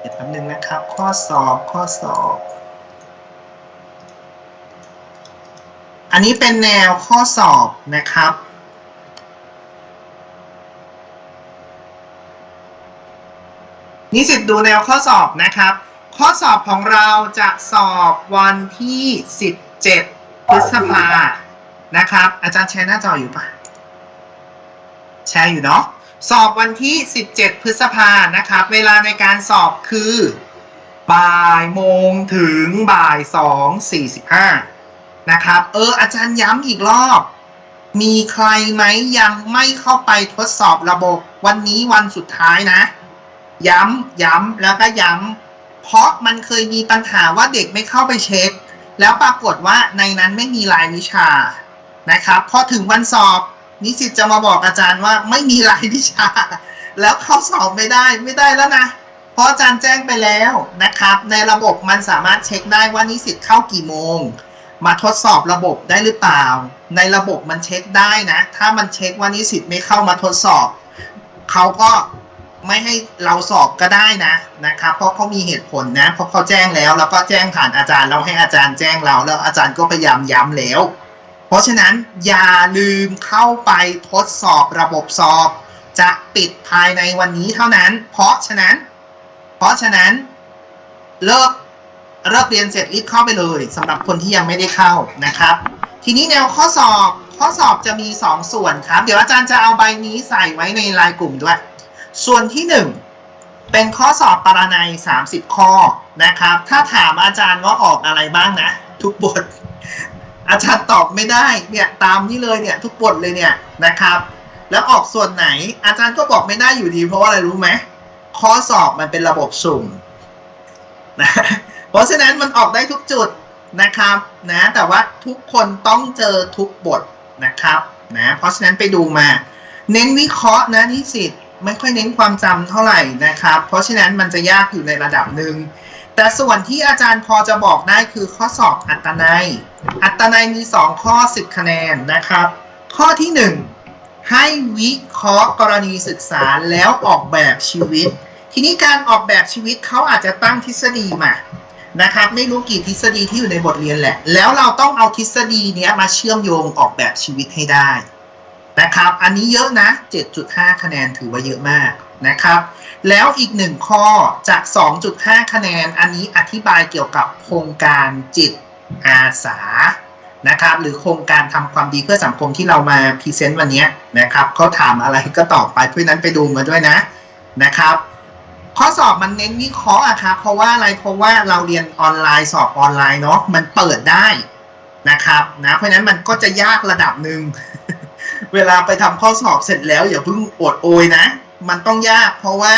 เดี๋ยวแป๊บนึงนะครับ ข้อสอบข้อสอบ อันนี้เป็นแนวข้อสอบนะครับ นิสิตดูแนวข้อสอบนะครับ ข้อสอบของเราจะสอบวันที่ 17 พฤษภานะครับ อาจารย์แชร์หน้าจออยู่ปะแชร์อยู่เนาะ สอบวันที่ 17 พฤษภานะครับ เวลาในการสอบคือ บ่ายโมงถึงบ่ายสองสี่สิบห้านะครับ เออ อาจารย์ย้ำอีกรอบ มีใครไหมยังไม่เข้าไปทดสอบระบบวันนี้วันสุดท้ายนะ ย้ำ ย้ำ แล้วก็ย้ำ เพราะมันเคยมีปัญหาว่าเด็กไม่เข้าไปเช็ค แล้วปรากฏว่าในนั้นไม่มีรายวิชานะครับ พอถึงวันสอบ นิสิตจะมาบอกอาจารย์ว่าไม่มีรายวิชา แล้วเข้าสอบไม่ได้ไม่ได้แล้วนะ เพราะอาจารย์แจ้งไปแล้วนะครับ ในระบบมันสามารถเช็คได้ว่านิสิตเข้ากี่โมง มาทดสอบระบบได้หรือเปล่า ในระบบมันเช็คได้นะ ถ้ามันเช็คว่านิสิตไม่เข้ามาทดสอบ เขาก็ไม่ให้เราสอบก็ได้นะนะครับ เพราะเขามีเหตุผลนะ เพราะเขาแจ้งแล้ว แล้วก็แจ้งผ่านอาจารย์เราให้อาจารย์แจ้งเราแล้วอาจารย์ก็พยายามย้ำแล้ว เพราะฉะนั้นอย่าลืมเข้าไปทดสอบระบบสอบ จะปิดภายในวันนี้เท่านั้น เพราะฉะนั้น เพราะฉะนั้นเลิกเลิกเรียนเสร็จรีบเข้าไปเลยสำหรับคนที่ยังไม่ได้เข้านะครับ ทีนี้แนวข้อสอบข้อสอบจะมี 2 ส่วนครับ เดี๋ยวอาจารย์จะเอาใบนี้ใส่ไว้ในรายกลุ่มด้วย ส่วนที่ 1 เป็นข้อสอบปรนัย 30 ข้อนะครับ ถ้าถามอาจารย์ว่าออกอะไรบ้างนะ ทุกบท อาจารย์ตอบไม่ได้เนี่ยตามนี้เลยเนี่ยทุกบทเลยเนี่ยนะครับ แล้วออกส่วนไหนอาจารย์ก็บอกไม่ได้อยู่ดี เพราะว่าอะไรรู้ไหมข้อสอบมันเป็นระบบสุ่มนะเพราะฉะนั้นมันออกได้ทุกจุดนะครับนะแต่ว่าทุกคนต้องเจอทุกบทนะครับนะเพราะฉะนั้นไปดูมา เน้นวิเคราะห์นะนิสิตไม่ค่อยเน้นความจำเท่าไหร่นะครับ เพราะฉะนั้นมันจะยากอยู่ในระดับหนึ่ง แต่ส่วนที่อาจารย์พอจะบอกได้คือข้อสอบอัตนัย อัตนัยมี 2 ข้อ 10 คะแนนนะครับ ข้อที่ 1 ให้วิเคราะห์กรณีศึกษาแล้วออกแบบชีวิต ทีนี้การออกแบบชีวิตเขาอาจจะตั้งทฤษฎีมานะครับ ไม่รู้กี่ทฤษฎีที่อยู่ในบทเรียนแหละ แล้วเราต้องเอาทฤษฎีเนี้ยมาเชื่อมโยงออกแบบชีวิตให้ได้ นะครับ อันนี้เยอะนะ 7.5 คะแนนถือว่าเยอะมากนะครับ แล้วอีกหนึ่งข้อจาก 2.5 คะแนน อันนี้อธิบายเกี่ยวกับโครงการจิตอาสานะครับ หรือโครงการทำความดีเพื่อสังคมที่เรามาพรีเซนต์วันนี้นะครับเขาถามอะไรก็ตอบไปเพราะนั้นไปดูมาด้วยนะนะครับ ข้อสอบมันเน้นวิเคราะห์อะครับเพราะว่าอะไรเพราะว่าเราเรียนออนไลน์สอบออนไลน์เนาะมันเปิดได้นะครับนะเพราะนั้นมันก็จะยากระดับหนึ่ง เวลาไปทำข้อสอบเสร็จแล้วอย่าเพิ่งอดโอยนะ มันต้องยากเพราะว่า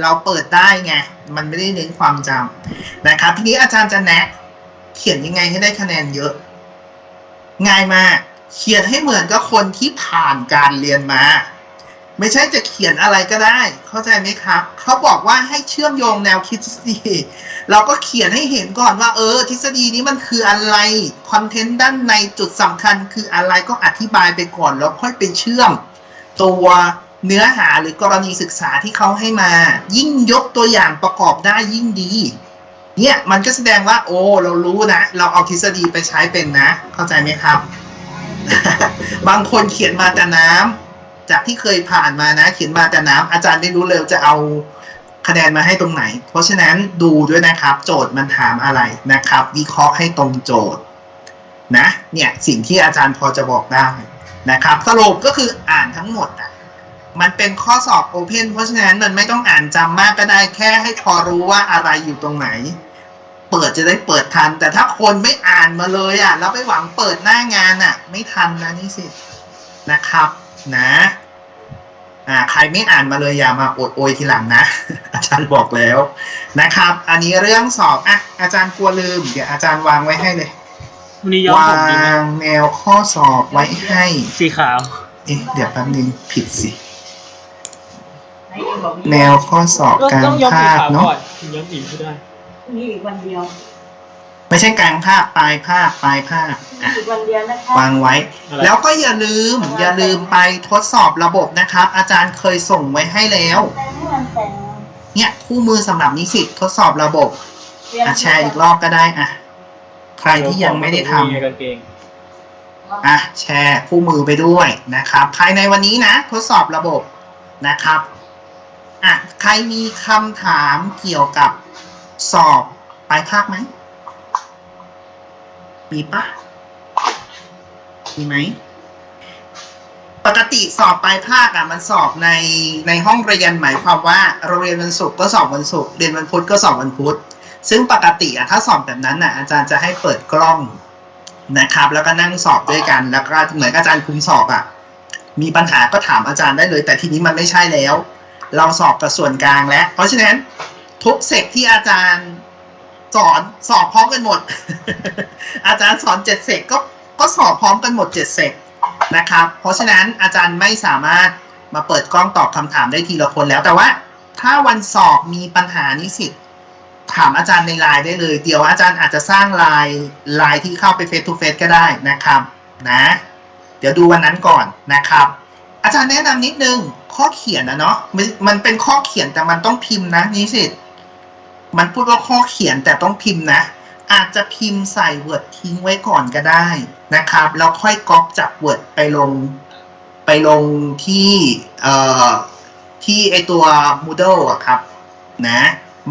เราเปิดได้ไง มันไม่ได้เน้นความจำนะครับ ทีนี้อาจารย์จะแนะ เขียนยังไงให้ได้คะแนนเยอะ ง่ายมาก เขียนให้เหมือนกับคนที่ผ่านการเรียนมา ไม่ใช่จะเขียนอะไรก็ได้ เข้าใจไหมครับ เขาบอกว่าให้เชื่อมโยงแนวคิดทฤษฎี เราก็เขียนให้เห็นก่อนว่า เออ ทฤษฎีนี้มันคืออะไรคอนเทนต์ด้านในจุดสำคัญคืออะไรก็อธิบายไปก่อนแล้วค่อยไปเชื่อม ตัวเนื้อหาหรือกรณีศึกษาที่เขาให้มา ยิ่งยกตัวอย่างประกอบได้ยิ่งดี เนี่ยมันก็แสดงว่า โอ้ เรารู้นะ เราเอาทฤษฎีไปใช้เป็นนะ เข้าใจไหมครับ บางคนเขียนมาแต่น้ำจากที่เคยผ่านมานะ เขียนมาแต่น้ำอาจารย์ไม่รู้เลยจะเอา คะแนนมาให้ตรงไหน เพราะฉะนั้นดูด้วยนะครับ โจทย์มันถามอะไรนะครับ วิเคราะห์ให้ตรงโจทย์นะเนี่ยสิ่งที่อาจารย์พอจะบอกได้นะครับสรุปก็คืออ่านทั้งหมดอะมันเป็นข้อสอบโอเพนเพราะฉะนั้นมันไม่ต้องอ่านจำมากก็ได้แค่ให้พอรู้ว่าอะไรอยู่ตรงไหน เปิดจะได้เปิดทัน แต่ถ้าคนไม่อ่านมาเลยอะแล้วไปหวังเปิดหน้างานอะ ไม่ทันนะนี่สินะครับนะ อ่าใครไม่อ่านมาเลยอย่ามาอดโอยทีหลังนะ อาจารย์บอกแล้วนะครับ อันนี้เรื่องสอบอะอาจารย์กลัวลืม เดี๋ยวอาจารย์วางไว้ให้เลยวันนี้ย้อมวาผมดีไหมงแนวข้อสอบไว้ให้ สีขาว เอ๊ะเดี๋ยวแป๊บนึงผิดสิ แนวข้อสอบก็กลาต้องงย้อมสีภาคขาวเนาะก่อนถึงย้อมสีไม่ได้พรุ่งนี้อีกวันเดียว ไม่ใช่กลางภาคปลายภาคปลายภาคอะอีกวันเดียวนะคะวางไว้อะไรแล้วก็อย่าลืมอย่าลืมไปทดสอบระบบนะครับ อาจารย์เคยส่งไว้ให้แล้ว แต่ให้มันแต่งเนี่ยคู่มือสำหรับนิสิตทดสอบระบบเรียนอะแชร์อีกรอบก็ได้อะใครที่ยังไม่ได้ทำมีกางเกง อะแชร์คู่มือไปด้วยนะครับ ภายในวันนี้นะ ทดสอบระบบนะครับอะใครมีคำถามเกี่ยวกับสอบปลายภาคไหม มีปะมีไหม ปกติสอบปลายภาคอะมันสอบในในห้องเรียนหมายความว่าเราเรียนวันศุกร์ก็สอบวันศุกร์เรียนวันพุธก็สอบวันพุธซึ่งปกติอะถ้าสอบแบบนั้นอะอาจารย์จะให้เปิดกล้องนะครับ แล้วก็นั่งสอบด้วยกัน แล้วก็เหมือนอาจารย์คุมสอบอะมีปัญหาก็ถามอาจารย์ได้เลย แต่ทีนี้มันไม่ใช่แล้ว เราสอบกับส่วนกลางแล้ว เพราะฉะนั้นทุกเซกที่อาจารย์ สอนสอบพร้อมกันหมด อาจารย์สอนเจ็ดเซกก็ก็สอบพร้อมกันหมดเจ็ดเซกนะครับ เพราะฉะนั้นอาจารย์ไม่สามารถมาเปิดกล้องตอบคำถามได้ทีละคนแล้วแต่ว่า ถ้าวันสอบมีปัญหานิสิตถามอาจารย์ในไลน์ได้เลย เดี๋ยวอาจารย์อาจจะสร้างไลน์ไลน์ที่เข้าไปเฟซทูเฟซก็ได้นะครับนะเดี๋ยวดูวันนั้นก่อนนะครับ อาจารย์แนะนำนิดนึงข้อเขียนนะเนาะมันเป็นข้อเขียนแต่มันต้องพิมพ์นะนี่สิต มันพูดว่าข้อเขียนแต่ต้องพิมพ์นะ อาจจะพิมพ์ใส่ Word ทิ้งไว้ก่อนก็ได้นะครับ แล้วค่อยก๊อปจาก Word ไปลงไปลงที่เอ่อที่ไอตัว Moodle อะครับนะ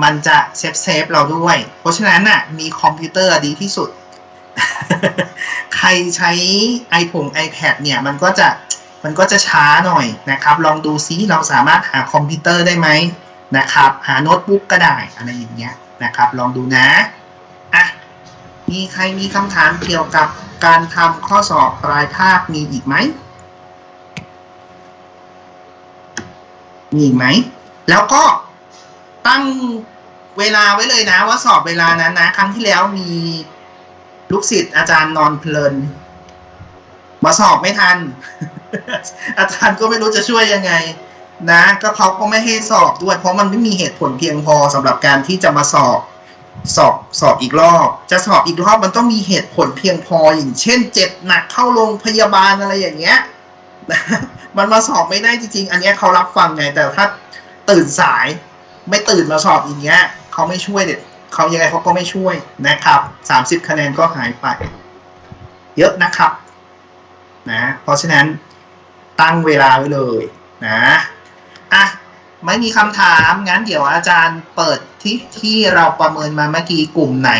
มันจะเซฟเซฟเราด้วย เพราะฉะนั้นน่ะมีคอมพิวเตอร์ดีที่สุด ใครใช้ iPhone iPad เนี่ยมันก็จะมันก็จะช้าหน่อยนะครับ ลองดูซิเราสามารถหาคอมพิวเตอร์ได้ไหม นะครับ หาโน้ตบุ๊กก็ได้อะไรอย่างเงี้ยนะครับ ลองดูนะอะมีใครมีคำถามเกี่ยวกับการทำข้อสอบปลายภาคมีอีกไหมมีอีกไหม แล้วก็ตั้งเวลาไว้เลยนะ ว่าสอบเวลานั้นนะ ครั้งที่แล้วมีลูกศิษย์อาจารย์นอนเพลิน มาสอบไม่ทัน อาจารย์ก็ไม่รู้จะช่วยยังไง นะก็เขาก็ไม่ให้สอบด้วย เพราะมันไม่มีเหตุผลเพียงพอสำหรับการที่จะมาสอบสอบสอบอีกรอบ จะสอบอีกรอบมันต้องมีเหตุผลเพียงพออย่างเช่น เจ็บหนักเข้าโรงพยาบาลอะไรอย่างเงี้ยนะมันมาสอบไม่ได้จริง ๆ อันนี้เขารับฟังไงแต่ถ้าตื่นสายไม่ตื่นมาสอบอย่างเงี้ยเขาไม่ช่วยเด็ดเขายังไงเขาก็ไม่ช่วยนะครับสามสิบคะแนนก็หายไป เยอะนะครับนะเพราะฉะนั้นตั้งเวลาไว้เลยนะ อะไม่มีคำถามงั้นเดี๋ยวอาจารย์เปิดที่ที่เราประเมินมาเมื่อกี้กลุ่มไหน